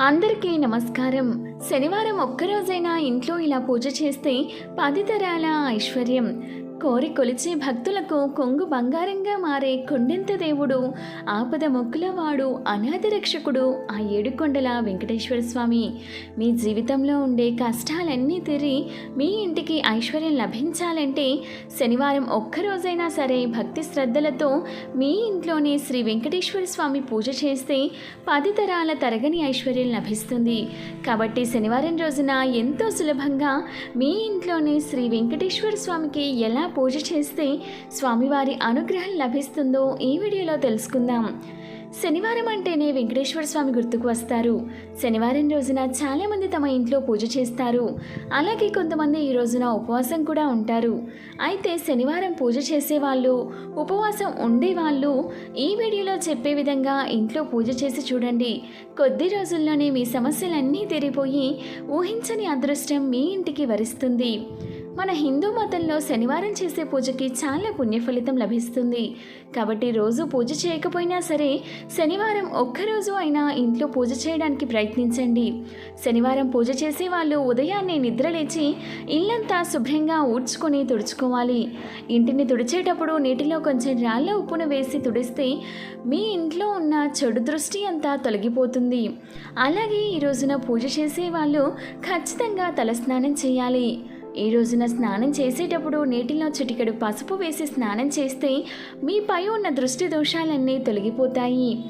అందరికీ నమస్కారం. శనివారం ఒక్కరోజైనా ఇంట్లో ఇలా పూజ చేస్తే పది తరాల ఐశ్వర్యం. కోరి కొలిచే భక్తులకు కొంగు బంగారంగా మారే కొండెంత దేవుడు ఆపద మొక్కులవాడు అనాథ రక్షకుడు ఆ ఏడుకొండల వెంకటేశ్వర స్వామి. మీ జీవితంలో ఉండే కష్టాలన్నీ తిరిగి మీ ఇంటికి ఐశ్వర్యం లభించాలంటే శనివారం ఒక్కరోజైనా సరే భక్తి శ్రద్ధలతో మీ ఇంట్లోనే శ్రీ వెంకటేశ్వర స్వామి పూజ చేస్తే పది తరాల తరగని ఐశ్వర్యం లభిస్తుంది. కాబట్టి శనివారం రోజున ఎంతో సులభంగా మీ ఇంట్లోనే శ్రీ వెంకటేశ్వర స్వామికి ఎలా పూజ చేస్తే స్వామివారి అనుగ్రహం లభిస్తుందో ఈ వీడియోలో తెలుసుకుందాం. శనివారం అంటేనే వెంకటేశ్వర స్వామి గుర్తుకు వస్తారు. శనివారం రోజున చాలామంది తమ ఇంట్లో పూజ చేస్తారు. అలాగే కొంతమంది ఈ రోజున ఉపవాసం కూడా ఉంటారు. అయితే శనివారం పూజ చేసేవాళ్ళు ఉపవాసం ఉండేవాళ్ళు ఈ వీడియోలో చెప్పే విధంగా ఇంట్లో పూజ చేసి చూడండి. కొద్ది రోజుల్లోనే మీ సమస్యలన్నీ తీరిపోయి ఊహించని అదృష్టం మీ ఇంటికి వరిస్తుంది. మన హిందూ మతంలో శనివారం చేసే పూజకి చాలా పుణ్య ఫలితం లభిస్తుంది. కాబట్టి రోజు పూజ చేయకపోయినా సరే శనివారం ఒక్కరోజు అయినా ఇంట్లో పూజ చేయడానికి ప్రయత్నించండి. శనివారం పూజ చేసే వాళ్ళు ఉదయాన్నే నిద్రలేచి ఇల్లంతా శుభ్రంగా ఊడ్చుకొని తుడుచుకోవాలి. ఇంటిని తుడిచేటప్పుడు నీటిలో కొంచెం రాళ్ళ ఉప్పును వేసి తుడిస్తే మీ ఇంట్లో ఉన్న చెడు దృష్టి అంతా తొలగిపోతుంది. అలాగే ఈ రోజున పూజ చేసే వాళ్ళు ఖచ్చితంగా తలస్నానం చేయాలి. ఈ రోజున స్నానం చేసేటప్పుడు నీటిలో చిటికెడు పసుపు వేసి స్నానం చేస్తే మీపై ఉన్న దృష్టి దోషాలన్నీ తొలగిపోతాయి.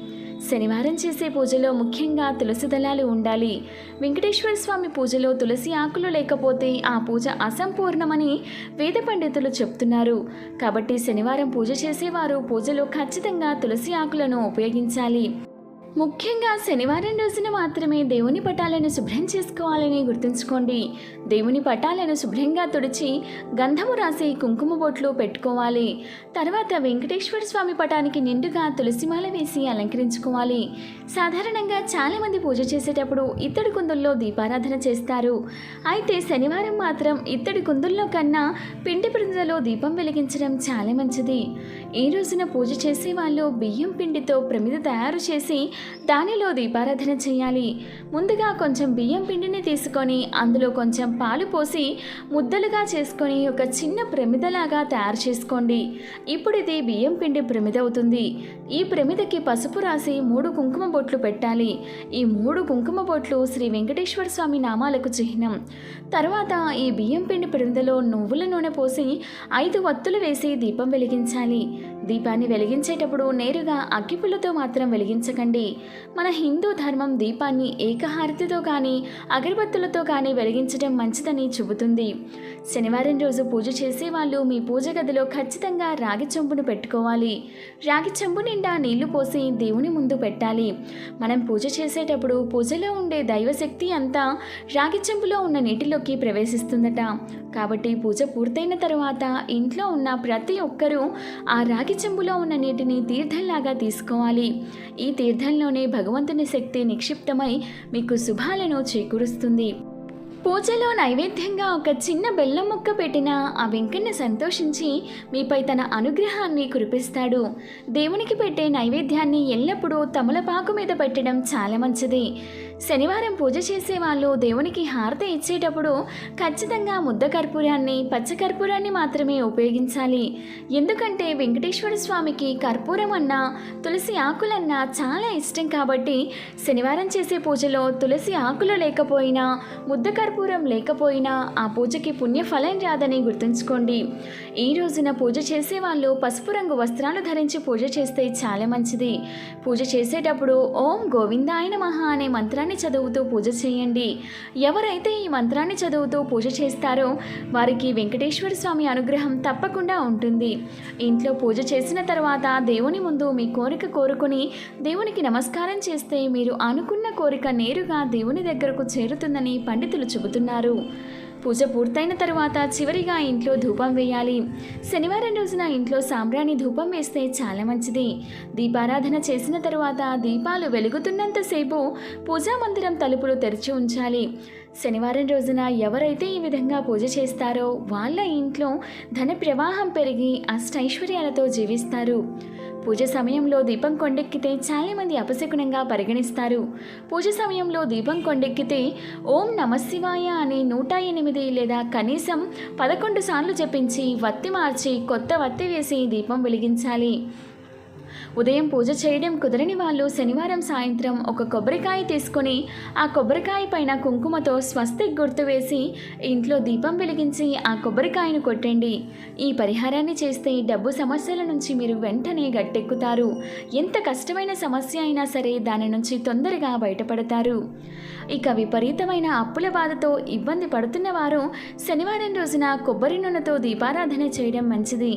శనివారం చేసే పూజలో ముఖ్యంగా తులసి దళాలు ఉండాలి. వెంకటేశ్వర స్వామి పూజలో తులసి ఆకులు లేకపోతే ఆ పూజ అసంపూర్ణమని వేద పండితులు చెప్తున్నారు. కాబట్టి శనివారం పూజ చేసేవారు పూజలో ఖచ్చితంగా తులసి ఆకులను ఉపయోగించాలి. ముఖ్యంగా శనివారం రోజున మాత్రమే దేవుని పటాలను శుభ్రం చేసుకోవాలని గుర్తుంచుకోండి. దేవుని పటాలను శుభ్రంగా తుడిచి గంధము రాసి కుంకుమ బొట్లు పెట్టుకోవాలి. తర్వాత వెంకటేశ్వర స్వామి పటానికి నిండుగా తులసిమాల వేసి అలంకరించుకోవాలి. సాధారణంగా చాలామంది పూజ చేసేటప్పుడు ఇత్తడి కుందుల్లో దీపారాధన చేస్తారు. అయితే శనివారం మాత్రం ఇత్తడి కుందుల్లో కన్నా పిండి ప్రమిదలో దీపం వెలిగించడం చాలా మంచిది. ఈ రోజున పూజ చేసే వాళ్ళు బియ్యం పిండితో ప్రమిద తయారు చేసి దానిలో దీపారాధన చేయాలి. ముందుగా కొంచెం బియ్యం పిండిని తీసుకొని అందులో కొంచెం పాలు పోసి ముద్దలుగా చేసుకొని ఒక చిన్న ప్రమిదలాగా తయారు చేసుకోండి. ఇప్పుడు ఇది బియ్యం పిండి ప్రమిద అవుతుంది. ఈ ప్రమిదకి పసుపు రాసి మూడు కుంకుమ బొట్లు పెట్టాలి. ఈ మూడు కుంకుమ బొట్లు శ్రీ వెంకటేశ్వర స్వామి నామాలకు చిహ్నం. తర్వాత ఈ బియ్యం పిండి ప్రమిదలో నువ్వుల నూనె పోసి ఐదు వత్తులు వేసి దీపం వెలిగించాలి. దీపాన్ని వెలిగించేటప్పుడు నేరుగా అగ్గిపుల్లతో మాత్రం వెలిగించకండి. మన హిందూ ధర్మం దీపాన్ని ఏకహారతితో కానీ అగరబత్తులతో కానీ వెలిగించడం మంచిదని చెబుతుంది. శనివారం రోజు పూజ చేసే వాళ్ళు మీ పూజ గదిలో ఖచ్చితంగా రాగి చెంబును పెట్టుకోవాలి. రాగి చెంబు నిండా నీళ్ళు పోసి దేవుని ముందు పెట్టాలి. మనం పూజ చేసేటప్పుడు పూజలో ఉండే దైవశక్తి అంతా రాగి చెంబులో ఉన్న నీటిలోకి ప్రవేశిస్తుందట. కాబట్టి పూజ పూర్తయిన తర్వాత ఇంట్లో ఉన్న ప్రతి ఒక్కరూ ఆ రాగి చెంబులో ఉన్న నీటిని తీర్థంలాగా తీసుకోవాలి. ఈ తీర్థంలోనే భగవంతుని శక్తి నిక్షిప్తమై మీకు శుభాలను చేకూరుస్తుంది. పూజలో నైవేద్యంగా ఒక చిన్న బెల్లం ముక్క పెట్టిన ఆ వెంకన్న సంతోషించి మీపై తన అనుగ్రహాన్ని కురిపిస్తాడు. దేవునికి పెట్టే నైవేద్యాన్ని ఎల్లప్పుడూ తమలపాకు మీద పెట్టడం చాలా మంచిది. శనివారం పూజ చేసే వాళ్ళు దేవునికి హారతి ఇచ్చేటప్పుడు ఖచ్చితంగా ముద్ద కర్పూరాన్ని పచ్చ కర్పూరాన్ని మాత్రమే ఉపయోగించాలి. ఎందుకంటే వెంకటేశ్వర స్వామికి కర్పూరం అన్నా తులసి ఆకులన్నా చాలా ఇష్టం కాబట్టి శనివారం చేసే పూజలో తులసి ఆకులు లేకపోయినా ముద్ద కర్పూరం లేకపోయినా ఆ పూజకి పుణ్యఫలం రాదని గుర్తుంచుకోండి. ఈ రోజున పూజ చేసే వాళ్ళు పసుపు రంగు వస్త్రాలు ధరించి పూజ చేస్తే చాలా మంచిది. పూజ చేసేటప్పుడు ఓం గోవిందాయన మహా అనే మంత్రాన్ని చదువుతూ పూజ చేయండి. ఎవరైతే ఈ మంత్రాన్ని చదువుతూ పూజ చేస్తారో వారికి వెంకటేశ్వర స్వామి అనుగ్రహం తప్పకుండా ఉంటుంది. ఇంట్లో పూజ చేసిన తర్వాత దేవుని ముందు మీ కోరిక కోరుకుని దేవునికి నమస్కారం చేస్తే మీరు అనుకున్న కోరిక నేరుగా దేవుని దగ్గరకు చేరుతుందని పండితులు చెబుతున్నారు. పూజ పూర్తయిన తర్వాత చివరిగా ఇంట్లో ధూపం వేయాలి. శనివారం రోజున ఇంట్లో సాంబ్రాణి ధూపం వేస్తే చాలా మంచిది. దీపారాధన చేసిన తర్వాత దీపాలు వెలుగుతున్నంతసేపు పూజా మందిరం తలుపులు తెరిచి ఉంచాలి. శనివారం రోజున ఎవరైతే ఈ విధంగా పూజ చేస్తారో వాళ్ళ ఇంట్లో ధన ప్రవాహం పెరిగి అష్టైశ్వర్యాలతో జీవిస్తారు. పూజ సమయంలో దీపం కొండెక్కితే చాలామంది అపశకునంగా పరిగణిస్తారు. పూజ సమయంలో దీపం కొండెక్కితే ఓం నమశివాయ అని నూట ఎనిమిది లేదా కనీసం పదకొండు సార్లు జపించి వత్తి మార్చి కొత్త వత్తి వేసి దీపం వెలిగించాలి. ఉదయం పూజ చేయడం కుదరని వాళ్ళు శనివారం సాయంత్రం ఒక కొబ్బరికాయ తీసుకొని ఆ కొబ్బరికాయ పైన కుంకుమతో స్వస్తిక్ గుర్తు వేసి ఇంట్లో దీపం వెలిగించి ఆ కొబ్బరికాయను కొట్టండి. ఈ పరిహారాన్ని చేస్తే డబ్బు సమస్యల నుంచి మీరు వెంటనే గట్టెక్కుతారు. ఎంత కష్టమైన సమస్య అయినా సరే దాని నుంచి తొందరగా బయటపడతారు. ఇక విపరీతమైన అప్పుల బాధతో ఇబ్బంది పడుతున్న వారు శనివారం రోజున కొబ్బరి నూనెతో దీపారాధన చేయడం మంచిది.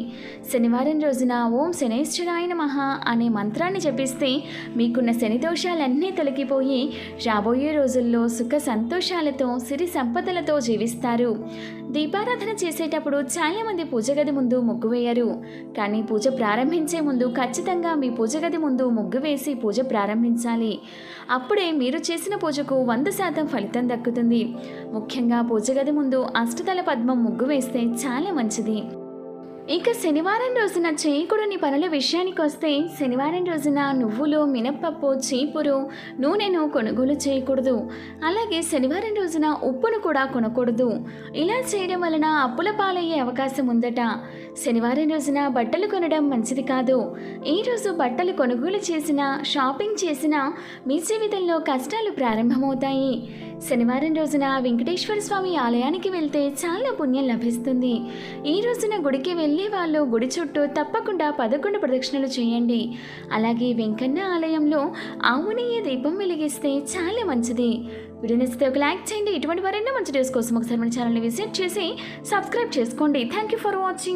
శనివారం రోజున ఓం శనేశ్వరాయన మహా అనే మంత్రాన్ని జపిస్తే మీకున్న శని దోషాలన్నీ తొలగిపోయి రాబోయే రోజుల్లో సుఖ సంతోషాలతో సిరి సంపదలతో జీవిస్తారు. దీపారాధన చేసేటప్పుడు చాలామంది పూజ గది ముందు ముగ్గు వేయరు. కానీ పూజ ప్రారంభించే ముందు ఖచ్చితంగా మీ పూజ గది ముందు ముగ్గు వేసి పూజ ప్రారంభించాలి. అప్పుడే మీరు చేసిన పూజకు వంద శాతం ఫలితం దక్కుతుంది. ముఖ్యంగా పూజ గది ముందు అష్టదళ పద్మం ముగ్గు వేస్తే చాలా మంచిది. ఇక శనివారం రోజున చేయకూడని పనుల విషయానికి వస్తే శనివారం రోజున నువ్వులు మినప్పప్పు చీపురు నూనెను కొనుగోలు చేయకూడదు. అలాగే శనివారం రోజున ఉప్పును కూడా కొనకూడదు. ఇలా చేయడం వలన అప్పుల పాలయ్యే అవకాశం ఉందట. శనివారం రోజున బట్టలు కొనడం మంచిది కాదు. ఈరోజు బట్టలు కొనుగోలు చేసినా షాపింగ్ చేసినా మీ జీవితంలో కష్టాలు ప్రారంభమవుతాయి. శనివారం రోజున వెంకటేశ్వర స్వామి ఆలయానికి వెళ్తే చాలా పుణ్యం లభిస్తుంది. ఈ రోజున గుడికి వెళ్ళే వాళ్ళు గుడి చుట్టూ తప్పకుండా పదకొండు ప్రదక్షిణలు చేయండి. అలాగే వెంకన్న ఆలయంలో ఆవునీయ దీపం వెలిగిస్తే చాలా మంచిది. వీడియో నచ్చితే ఒక లైక్ చేయండి. ఇటువంటి మరెన్నో మంచి డేస్ కోసం ఒకసారి మన ఛానల్ని విజిట్ చేసి సబ్స్క్రైబ్ చేసుకోండి. Thank you for watching